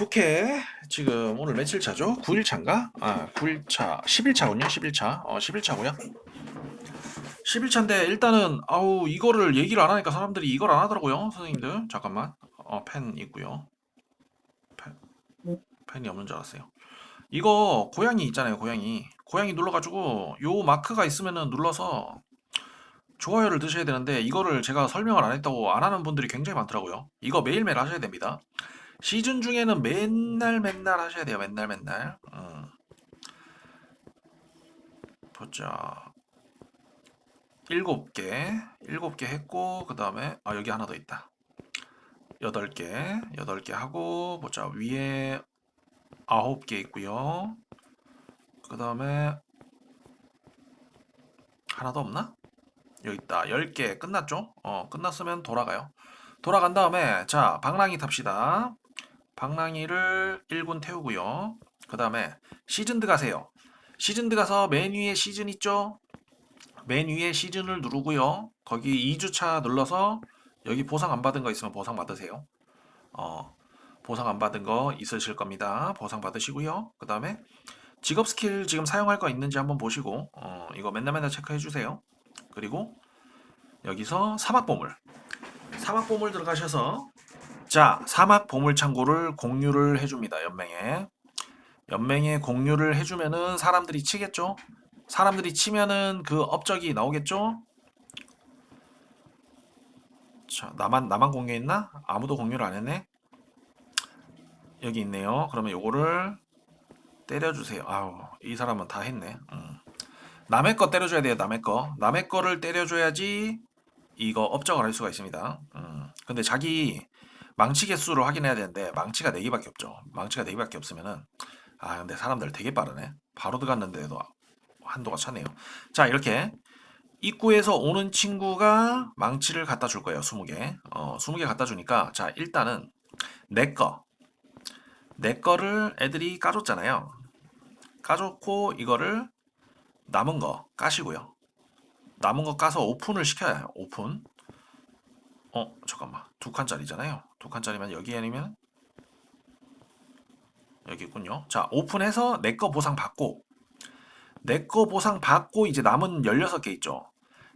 부캐 지금 오늘 며칠 차죠? 9일 차인가? 아 9일 차. 10일 차군요 11차. 어 11 차고요. 11차인데 일단은 아우 이거를 얘기를 안 하니까 사람들이 이걸 안 하더라고요 선생님들. 잠깐만. 어 펜 있고요. 펜 펜이 없는 줄 알았어요. 이거 고양이 있잖아요 고양이. 고양이 눌러 가지고 요 마크가 있으면은 눌러서 좋아요를 드셔야 되는데 이거를 제가 설명을 안 했다고 안 하는 분들이 굉장히 많더라고요. 이거 매일매일 하셔야 됩니다 시즌 중에는 맨날 맨날 하셔야 돼요. 맨날 맨날. 음. 보자. 일곱 개, 일곱 개 했고 그 다음에 아 여기 하나 더 있다. 여덟 개, 여덟 개 하고 보자 위에 아홉 개 있고요. 그 다음에 하나 더 없나? 여기 있다. 열개 끝났죠? 어 끝났으면 돌아가요. 돌아간 다음에 자 방랑이 탑시다. 방랑이를 1군 태우고요. 그 다음에 시즌드 가세요. 시즌드 가서 맨 위에 시즌 있죠? 맨 위에 시즌을 누르고요. 거기 2주차 눌러서 여기 보상 안 받은 거 있으면 보상 받으세요. 어, 보상 안 받은 거 있으실 겁니다. 보상 받으시고요. 그 다음에 직업 스킬 지금 사용할 거 있는지 한번 보시고 어, 이거 맨날 맨날 체크해 주세요. 그리고 여기서 사막 보물 사막 보물 들어가셔서 자, 사막 보물 창고를 공유를 해줍니다. 연맹에. 연맹에 공유를 해주면은 사람들이 치겠죠? 사람들이 치면은 그 업적이 나오겠죠? 자, 나만, 나만 공유했나? 아무도 공유를 안 했네? 여기 있네요. 그러면 요거를 때려주세요. 아우, 이 사람은 다 했네. 음. 남의 거 때려줘야 돼요. 남의 거. 남의 거를 때려줘야지 이거 업적을 할 수가 있습니다. 음. 근데 자기 망치 개수를 확인해야 되는데 망치가 4개밖에 없죠. 망치가 4개밖에 없으면은 아 근데 사람들 되게 빠르네. 바로 들어갔는데도 한도가 차네요. 자 이렇게 입구에서 오는 친구가 망치를 갖다 줄 거예요. 20개. 어 20개 갖다 주니까 자 일단은 내 거. 내 거를 애들이 까줬잖아요. 까줬고 이거를 남은 거 까시고요. 남은 거 까서 오픈을 시켜야 해요. 오픈. 어 잠깐만. 두 칸짜리잖아요. 두 칸짜리면 여기 아니면 여기 있군요. 자 오픈해서 내 거 보상 받고 내 거 보상 받고 이제 남은 16개 있죠.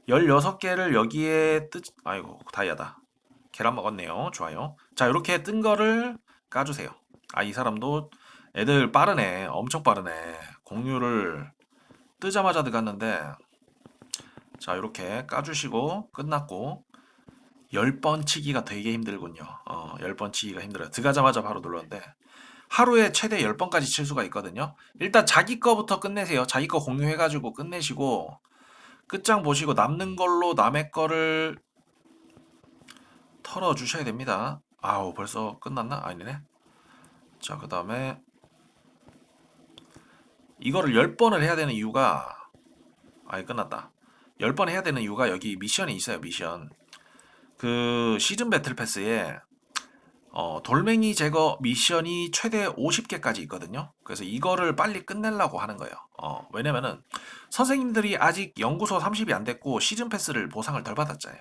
16개를 여기에 뜨 아이고 다이아다. 계란 먹었네요. 좋아요. 자 이렇게 뜬 거를 까주세요. 아 이 사람도 애들 빠르네. 엄청 빠르네. 공유를 뜨자마자 들어갔는데 자 이렇게 까주시고 끝났고 10번 치기가 되게 힘들군요. 어, 10번 치기가 힘들어요. 들어가자마자 바로 눌렀는데 하루에 최대 10번까지 칠 수가 있거든요. 일단 자기 거부터 끝내세요. 자기 거 공유해가지고 끝내시고 끝장 보시고 남는 걸로 남의 거를 털어 주셔야 됩니다. 아우 벌써 끝났나? 아니네. 자 그 다음에 이거를 10번을 해야 되는 이유가 아예 끝났다. 10번 해야 되는 이유가 여기 미션이 있어요. 미션. 그 시즌 배틀 패스에 어, 돌멩이 제거 미션이 최대 50개까지 있거든요. 그래서 이거를 빨리 끝내려고 하는 거예요. 어, 왜냐면은 선생님들이 아직 연구소 30이 안 됐고 시즌 패스를 보상을 덜 받았잖아요.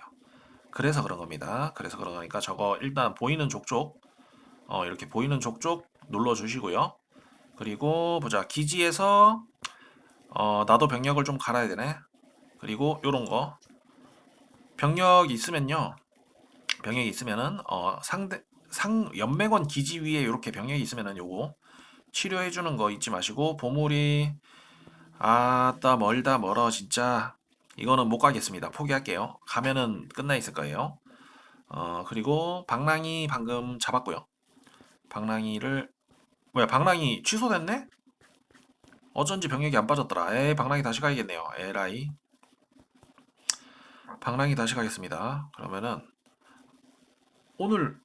그래서 그런 겁니다. 그래서 그런 거니까 저거 일단 보이는 족족 어, 이렇게 보이는 족족 눌러 주시고요. 그리고 보자 기지에서 어, 나도 병력을 좀 갈아야 되네. 그리고 요런 거 병력이 있으면요. 병력이 있으면은 어 상대 상 연맹원 기지 위에 이렇게 병력이 있으면은 요거 치료해 주는 거 잊지 마시고 보물이 아따 멀다 멀어 진짜 이거는 못 가겠습니다. 포기할게요. 가면은 끝나 있을 거예요. 어 그리고 방랑이 방금 잡았고요. 방랑이를 뭐야 방랑이 취소됐네? 어쩐지 병력이 안 빠졌더라. 에이 방랑이 다시 가야겠네요. 에라이 방랑이 다시 가겠습니다. 그러면은 오늘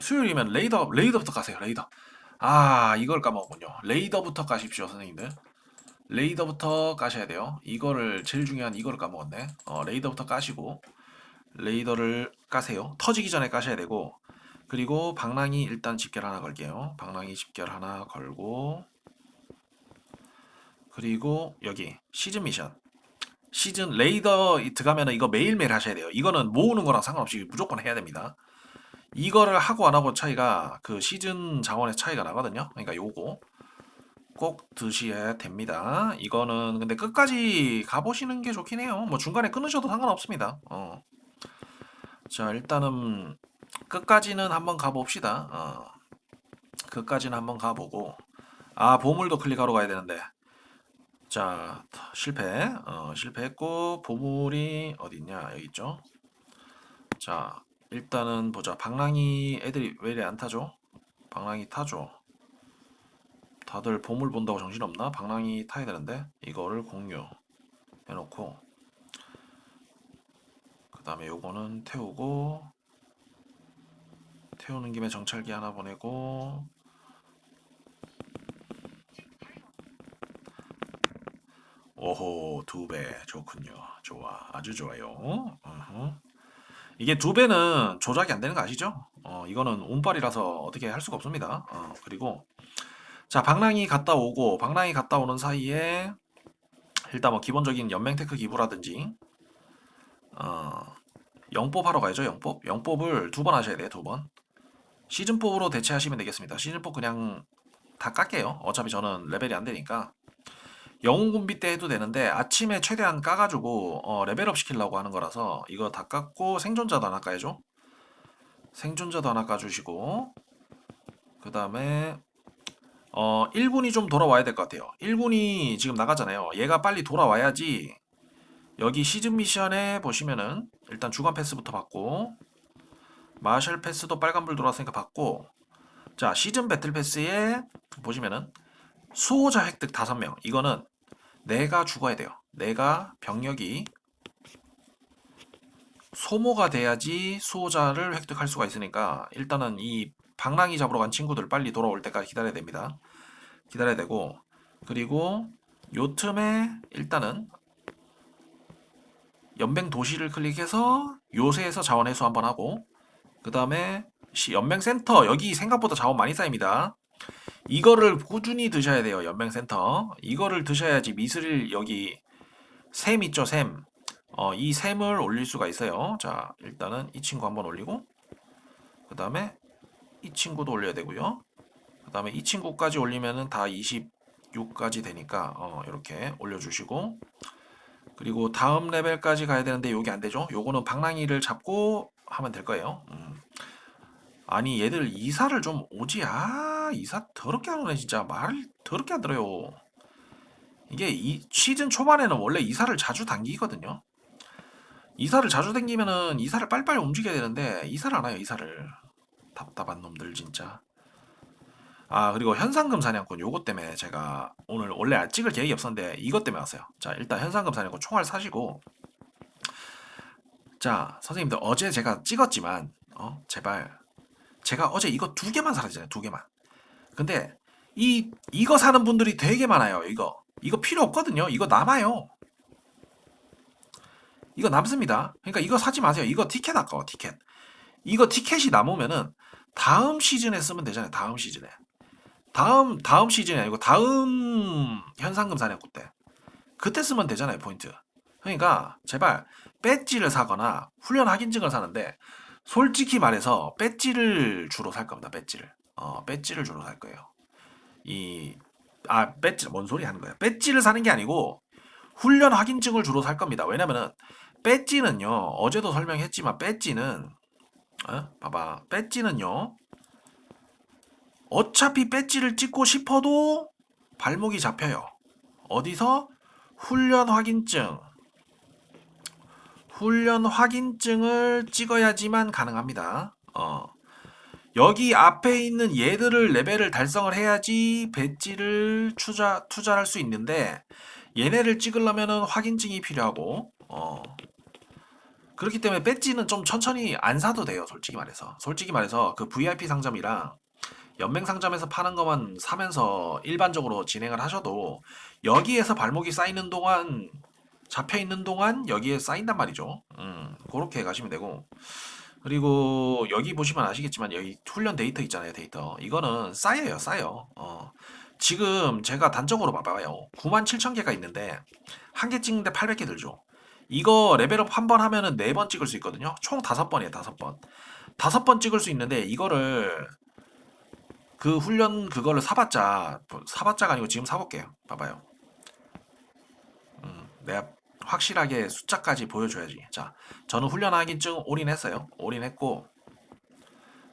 수요일이면 레이더 레이더부터 가세요. 레이더. 아 이걸 까먹었군요. 레이더부터 가십시오, 선생님들. 레이더부터 까셔야 돼요. 이거를 제일 중요한 이거를 까먹었네. 어, 레이더부터 까시고 레이더를 까세요. 터지기 전에 까셔야 되고 그리고 방랑이 일단 집결 하나 걸게요. 방랑이 집결 하나 걸고 그리고 여기 시즌 미션 시즌 레이더 들어가면 이거 매일매일 하셔야 돼요. 이거는 모으는 거랑 상관없이 무조건 해야 됩니다. 이거를 하고 안 하고 차이가 그 시즌 자원의 차이가 나거든요. 그러니까 요거 꼭 드셔야 됩니다. 이거는 근데 끝까지 가보시는 게 좋긴 해요. 뭐 중간에 끊으셔도 상관없습니다. 어. 자 일단은 끝까지는 한번 가봅시다. 어. 끝까지는 한번 가보고 아 보물도 클릭하러 가야 되는데 자 실패 어, 실패했고 보물이 어디 있냐 여기 있죠. 자 일단은 보자 방랑이 애들이 왜 이래 안 타죠? 방랑이 타죠. 다들 보물 본다고 정신없나? 방랑이 타야 되는데 이거를 공유 해놓고 그 다음에 요거는 태우고 태우는 김에 정찰기 하나 보내고 오호 두 배 좋군요 좋아 아주 좋아요 어허. 이게 두 배는 조작이 안 되는 거 아시죠? 어 이거는 운빨이라서 어떻게 할 수가 없습니다 어 그리고 자 방랑이 갔다 오고 방랑이 갔다 오는 사이에 일단 뭐 기본적인 연맹 테크 기부라든지 어 영법 하러 가야죠 영법 영법을 두 번 하셔야 돼요 두번 시즌4로 대체하시면 되겠습니다. 시즌4 그냥 다 깎게요. 어차피 저는 레벨이 안 되니까. 영웅 군비 때 해도 되는데 아침에 최대한 까가지고 어, 레벨업 시키려고 하는 거라서 이거 다 깎고 생존자도 하나 까야죠. 생존자도 하나 까주시고 그 다음에 어 1군이 좀 돌아와야 될 것 같아요. 1군이 지금 나가잖아요. 얘가 빨리 돌아와야지 여기 시즌 미션에 보시면은 일단 주간 패스부터 받고 마셜 패스도 빨간불 들어왔으니까 받고 자 시즌 배틀 패스에 보시면은 수호자 획득 5명 이거는 내가 죽어야 돼요. 내가 병력이 소모가 돼야지 수호자를 획득할 수가 있으니까 일단은 이 방랑이 잡으러 간 친구들 빨리 돌아올 때까지 기다려야 됩니다. 기다려야 되고. 그리고 요 틈에 일단은 연맹 도시를 클릭해서 요새에서 자원 회수 한번 하고 그 다음에 연맹 센터 여기 생각보다 자원 많이 쌓입니다. 이거를 꾸준히 드셔야 돼요. 연맹센터 이거를 드셔야지 미스릴 여기 샘 있죠 샘. 어, 이 샘을 올릴 수가 있어요. 자 일단은 이 친구 한번 올리고 그 다음에 이 친구도 올려야 되고요. 그 다음에 이 친구까지 올리면은 다 26까지 되니까 어, 이렇게 올려주시고 그리고 다음 레벨까지 가야 되는데 요게 안 되죠. 요거는 방랑이를 잡고 하면 될 거예요. 음. 아니 얘들 이사를 좀 오지 아 이사 더럽게 안 오네 진짜 말을 더럽게 안 들어요. 이게 이 시즌 초반에는 원래 이사를 자주 당기거든요. 이사를 자주 당기면은 이사를 빨리빨리 움직여야 되는데 이사를 안 와요 이사를 답답한 놈들 진짜. 아 그리고 현상금 사냥꾼 요것 때문에 제가 오늘 원래 찍을 계획이 없었는데 이것 때문에 왔어요. 자 일단 현상금 사냥꾼 총알 사시고 자, 선생님들 어제 제가 찍었지만 어, 제발 제가 어제 이거 두 개만 사라지잖아요. 두 개만. 근데 이 이거 사는 분들이 되게 많아요. 이거. 이거 필요 없거든요. 이거 남아요. 이거 남습니다. 그러니까 이거 사지 마세요. 이거 티켓 아까워, 티켓. 이거 티켓이 남으면은 다음 시즌에 쓰면 되잖아요. 다음 시즌에. 다음 다음 시즌이 아니고 다음 현상금 사냥꾼 때. 그때 쓰면 되잖아요, 포인트. 그러니까 제발 배지를 사거나 훈련 확인증을 사는데 솔직히 말해서 배지를 주로 살 겁니다. 배지를. 어, 배지를 주로 살 거예요. 이 아, 배지 뭔 소리 하는 거야? 배지를 사는 게 아니고 훈련 확인증을 주로 살 겁니다. 왜냐면은 배지는요. 어제도 설명했지만 배지는 어? 봐봐. 배지는요. 어차피 배지를 찍고 싶어도 발목이 잡혀요. 어디서? 훈련 확인증. 훈련 확인증을 찍어야지만 가능합니다. 어. 여기 앞에 있는 얘들을 레벨을 달성을 해야지 배지를 투자 투자할 수 있는데 얘네를 찍으려면은 확인증이 필요하고 어. 그렇기 때문에 배지는 좀 천천히 안 사도 돼요. 솔직히 말해서. 솔직히 말해서 그 VIP 상점이랑 연맹 상점에서 파는 것만 사면서 일반적으로 진행을 하셔도 여기에서 발목이 쌓이는 동안 잡혀 있는 동안 여기에 쌓인단 말이죠. 음, 그렇게 가시면 되고. 그리고 여기 보시면 아시겠지만 여기 훈련 데이터 있잖아요, 데이터. 이거는 쌓여요, 쌓여. 어. 지금 제가 단적으로 봐봐요. 9만 7천 개가 있는데 한 개 찍는데 800개 들죠. 이거 레벨업 한 번 하면은 네 번 찍을 수 있거든요. 총 다섯 번이에요, 다섯 번. 다섯 번 찍을 수 있는데 이거를 그 훈련 그거를 사봤자 사봤자가 아니고 지금 사볼게요. 봐봐요. 음, 내가 확실하게 숫자까지 보여줘야지. 자, 저는 훈련 확인증 올인했어요. 올인했고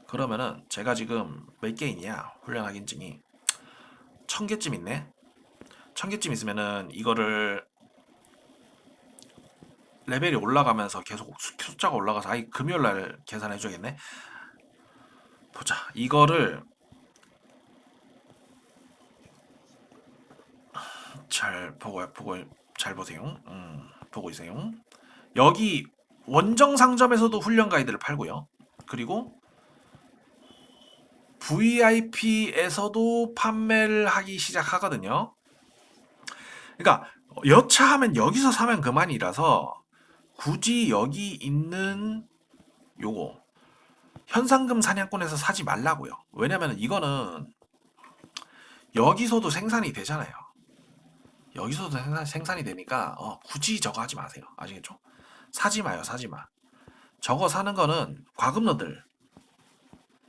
그러면은 제가 지금 몇 개 있냐? 훈련 확인증이 천 개쯤 있네. 천 개쯤 있으면은 이거를 레벨이 올라가면서 계속 수- 숫자가 올라가서 아이 금요일 날 계산해 줘야겠네. 보자. 이거를 잘 보고 보고 잘 보세요. 음, 보고 있어요. 여기 원정 상점에서도 훈련 가이드를 팔고요. 그리고 VIP에서도 판매를 하기 시작하거든요. 그러니까 여차하면 여기서 사면 그만이라서 굳이 여기 있는 요거 현상금 사냥꾼에서 사지 말라고요. 왜냐면 이거는 여기서도 생산이 되잖아요. 여기서도 생산, 생산 이 되니까 어, 굳이 저거 하지 마세요. 아시겠죠? 사지 마요, 사지 마. 저거 사는 거는 과금러들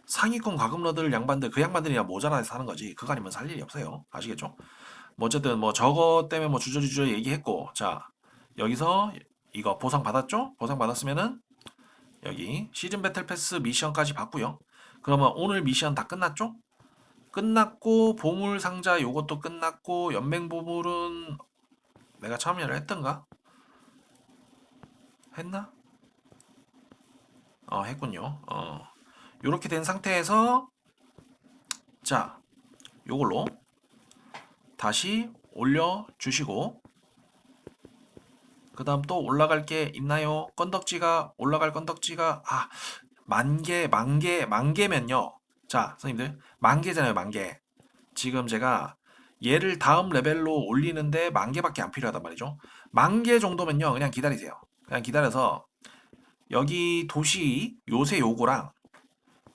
상위권 과금러들 양반들 그 양반들이야 모자라서 사는 거지. 그거 아니면 살 일이 없어요. 아시겠죠? 뭐 어쨌든 뭐 저거 때문에 뭐 주저주저 얘기했고 자 여기서 이거 보상 받았죠? 보상 받았으면은 여기 시즌 배틀 패스 미션까지 받고요. 그러면 오늘 미션 다 끝났죠? 끝났고 보물 상자 요것도 끝났고 연맹 보물은 내가 참여를 했던가? 했나? 어 했군요. 어 요렇게 된 상태에서 자 요걸로 다시 올려 주시고 그 다음 또 올라갈 게 있나요? 건덕지가 올라갈 건덕지가 아 만 개 만 개 만 개면요 자 선생님들. 만 개잖아요 만 개. 지금 제가 얘를 다음 레벨로 올리는데 만 개밖에 안 필요하단 말이죠. 만 개 정도면요 그냥 기다리세요. 그냥 기다려서 여기 도시 요새 요거랑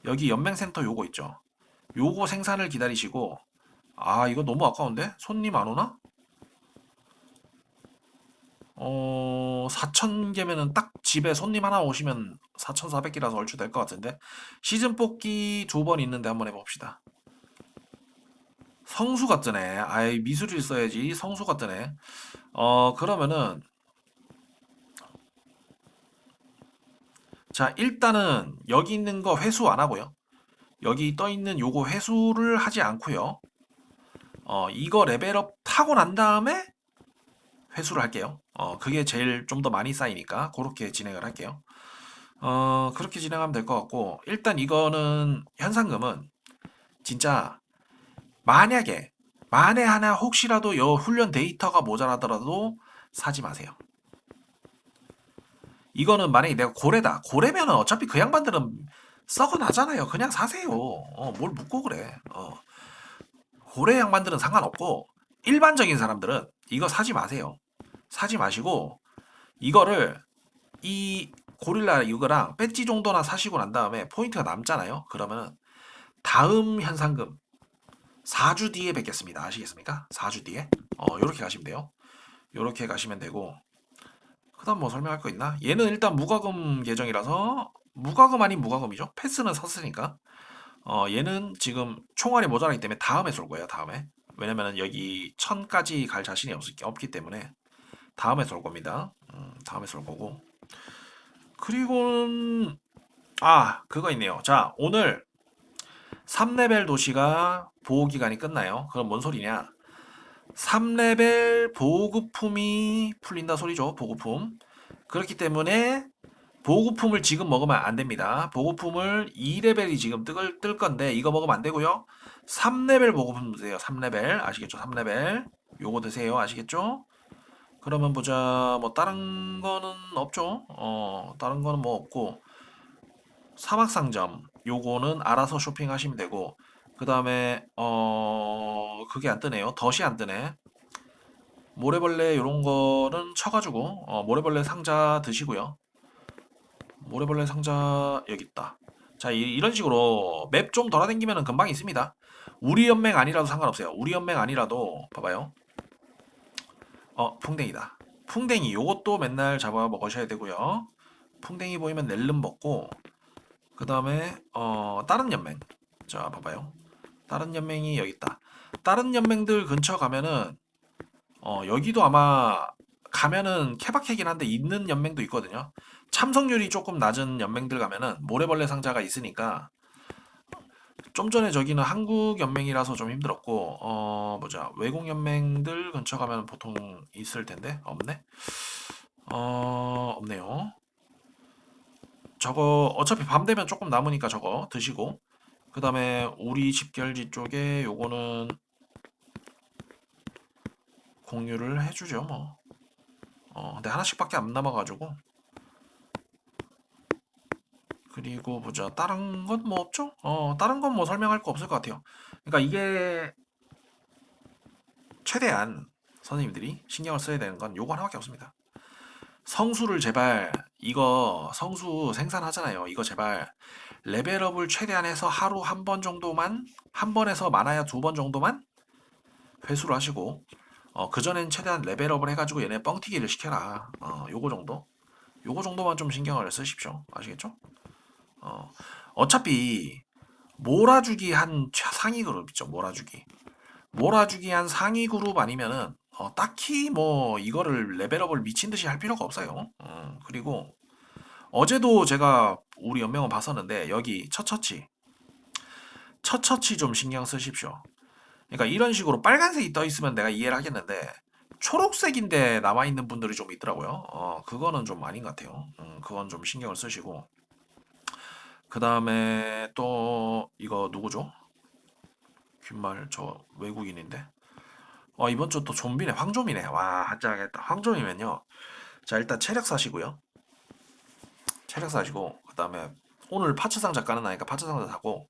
여기 연맹센터 요거 있죠. 요거 생산을 기다리시고 아 이거 너무 아까운데? 손님 안 오나? 어, 4,000개면은 딱 집에 손님 하나 오시면 4,400개라서 얼추 될 것 같은데. 시즌 뽑기 두 번 있는데 한번 해봅시다. 성수가 뜨네. 아이, 미술일 써야지. 성수가 뜨네. 어, 그러면은. 자, 일단은 여기 있는 거 회수 안 하고요. 여기 떠 있는 요거 회수를 하지 않고요. 어, 이거 레벨업 타고 난 다음에 회수를 할게요. 어, 그게 제일 좀 더 많이 쌓이니까 그렇게 진행을 할게요. 어, 그렇게 진행하면 될 것 같고 일단 이거는 현상금은 진짜 만약에 만에 하나 혹시라도 여 훈련 데이터가 모자라더라도 사지 마세요. 이거는 만약에 내가 고래다. 고래면은 어차피 그 양반들은 썩어 나잖아요. 그냥 사세요. 어, 뭘 묻고 그래. 어. 고래 양반들은 상관없고 일반적인 사람들은 이거 사지 마세요. 사지 마시고 이거를 이 고릴라 이거랑 배지 정도나 사시고 난 다음에 포인트가 남잖아요. 그러면은 다음 현상금 4주 뒤에 뵙겠습니다. 아시겠습니까? 4주 뒤에 어 요렇게 가시면 돼요. 요렇게 가시면 되고 그다음 뭐 설명할 거 있나? 얘는 일단 무과금 계정이라서 무과금 아닌 무과금이죠. 패스는 샀으니까 어 얘는 지금 총알이 모자라기 때문에 다음에 쏠 거예요. 다음에 왜냐면은 여기 천까지 갈 자신이 없, 없기 때문에 다음에 쏠 겁니다. 음, 다음에 쏠 거고. 그리고는 아 그거 있네요. 자 오늘 3레벨 도시가 보호 기간이 끝나요. 그럼 뭔 소리냐? 3레벨 보급품이 풀린다 소리죠. 보급품. 그렇기 때문에 보급품을 지금 먹으면 안 됩니다. 보급품을 2레벨이 지금 뜰, 뜰 건데 이거 먹으면 안 되고요. 3레벨 보급품 드세요. 3레벨 아시겠죠? 3레벨 요거 드세요. 아시겠죠? 그러면 보자. 뭐 다른 거는 없죠. 어, 다른 거는 뭐 없고 사막 상점 요거는 알아서 쇼핑하시면 되고 그다음에 어 그게 안 뜨네요. 덫이 안 뜨네. 모래벌레 요런 거는 쳐가지고 어, 모래벌레 상자 드시고요. 모래벌레 상자 여기 있다. 자 이, 런 식으로 맵 좀 돌아다니면은 금방 있습니다. 우리 연맹 아니라도 상관없어요. 우리 연맹 아니라도 봐봐요. 어 풍뎅이다. 풍뎅이 요것도 맨날 잡아 먹으셔야 되고요. 풍뎅이 보이면 낼름 먹고 그 다음에 어 다른 연맹 자 봐봐요 다른 연맹이 여기 있다 다른 연맹들 근처 가면은 어 여기도 아마 가면은 케바케긴 한데 있는 연맹도 있거든요 참석률이 조금 낮은 연맹들 가면은 모래벌레 상자가 있으니까 좀 전에 저기는 한국 연맹이라서 좀 힘들었고 어 보자 외국 연맹들 근처 가면 보통 있을 텐데 없네? 어 없네요. 저거 어차피 밤 되면 조금 남으니까 저거 드시고 그 다음에 우리 집결지 쪽에 요거는 공유를 해주죠 뭐. 어, 근데 하나씩밖에 안 남아가지고 그리고 보자 다른 건 뭐 없죠? 어 다른 건 뭐 설명할 거 없을 것 같아요 그러니까 이게 최대한 선생님들이 신경을 써야 되는 건 요거 하나밖에 없습니다 성수를 제발 이거 성수 생산하잖아요. 이거 제발 레벨업을 최대한 해서 하루 한 번 정도만 한 번에서 많아야 두 번 정도만 회수를 하시고 어 그전엔 최대한 레벨업을 해가지고 얘네 뻥튀기를 시켜라. 어 요거 정도 요거 정도만 좀 신경을 쓰십시오. 아시겠죠? 어 어차피 몰아주기 한 최- 상위 그룹 있죠. 몰아주기 몰아주기 한 상위 그룹 아니면은 어, 딱히 뭐 이거를 레벨업을 미친 듯이 할 필요가 없어요. 음, 그리고 어제도 제가 우리 연맹원 봤었는데 여기 처처치 처처치 좀 신경 쓰십시오. 그러니까 이런 식으로 빨간색이 떠 있으면 내가 이해를 하겠는데 초록색인데 남아 있는 분들이 좀 있더라고요. 어, 그거는 좀 아닌 것 같아요. 음, 그건 좀 신경을 쓰시고 그 다음에 또 이거 누구죠? 귓말 저 외국인인데. 어 이번 주 또 좀비네. 황좀이네. 와 한장하겠다. 황좀이면요. 자 일단 체력 사시고요. 체력 사시고 그 다음에 오늘 파츠 상자 까는 날이니까 파츠 상자 사고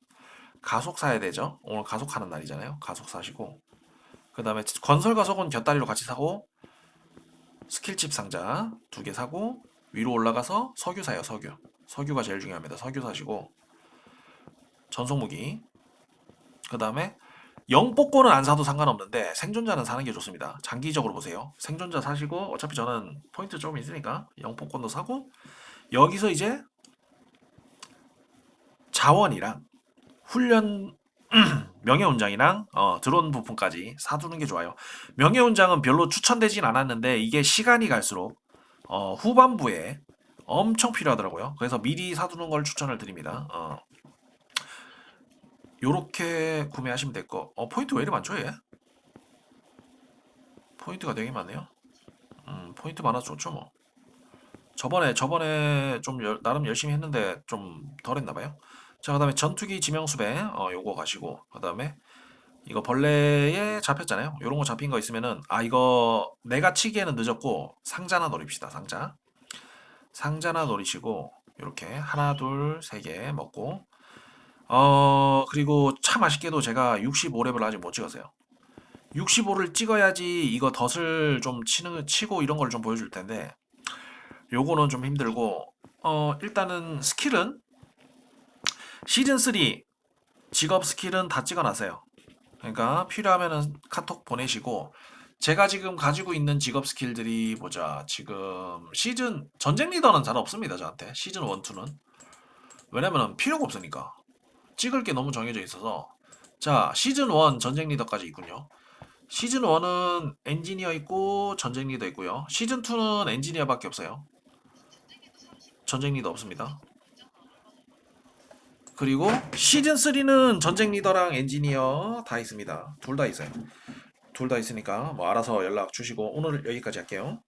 가속 사야 되죠? 오늘 가속 하는 날이잖아요. 가속 사시고. 그 다음에 건설 가속은 곁다리로 같이 사고 스킬칩 상자 두 개 사고 위로 올라가서 석유 사요 석유 석유가 제일 중요합니다 석유 사시고 전속 무기 그 다음에 영복권은 안 사도 상관없는데 생존자는 사는 게 좋습니다. 장기적으로 보세요. 생존자 사시고 어차피 저는 포인트 조금 있으니까 영복권도 사고 여기서 이제 자원이랑 훈련 명예훈장이랑 어, 드론 부품까지 사두는 게 좋아요. 명예훈장은 별로 추천되진 않았는데 이게 시간이 갈수록 어, 후반부에 엄청 필요하더라고요. 그래서 미리 사두는 걸 추천을 드립니다. 어. 요렇게 구매하시면 될 거. 어, 포인트 왜 이리 많죠, 얘? 포인트가 되게 많네요. 음, 포인트 많아서 좋죠, 뭐. 저번에, 저번에 좀 열- 나름 열심히 했는데 좀 덜 했나 봐요. 자, 그 다음에 전투기 지명수배, 어, 요거 가시고, 그 다음에 이거 벌레에 잡혔잖아요. 요런 거 잡힌 거 있으면은, 아, 이거 내가 치기에는 늦었고, 상자나 노립시다, 상자. 상자나 노리시고, 요렇게 하나, 둘, 세 개 먹고, 어, 그리고 참 아쉽게도 제가 65렙을 아직 못 찍었어요. 65를 찍어야지 이거 덫을 좀 치는, 치고 이런 걸 좀 보여줄 텐데, 요거는 좀 힘들고, 어, 일단은 스킬은 시즌 3 직업 스킬은 다 찍어놨어요. 그러니까 필요하면은 카톡 보내시고, 제가 지금 가지고 있는 직업 스킬들이 보자. 지금 시즌, 전쟁 리더는 잘 없습니다, 저한테. 시즌 1, 2는. 왜냐면은 필요가 없으니까. 찍을 게 너무 정해져 있어서 자 시즌 1 전쟁 리더까지 있군요 시즌 1은 엔지니어 있고 전쟁 리더 있고요 시즌 2는 엔지니어밖에 없어요 전쟁 리더 없습니다 그리고 시즌 3는 전쟁 리더랑 엔지니어 다 있습니다 둘 다 있어요 둘 다 있으니까 뭐 알아서 연락 주시고 오늘 여기까지 할게요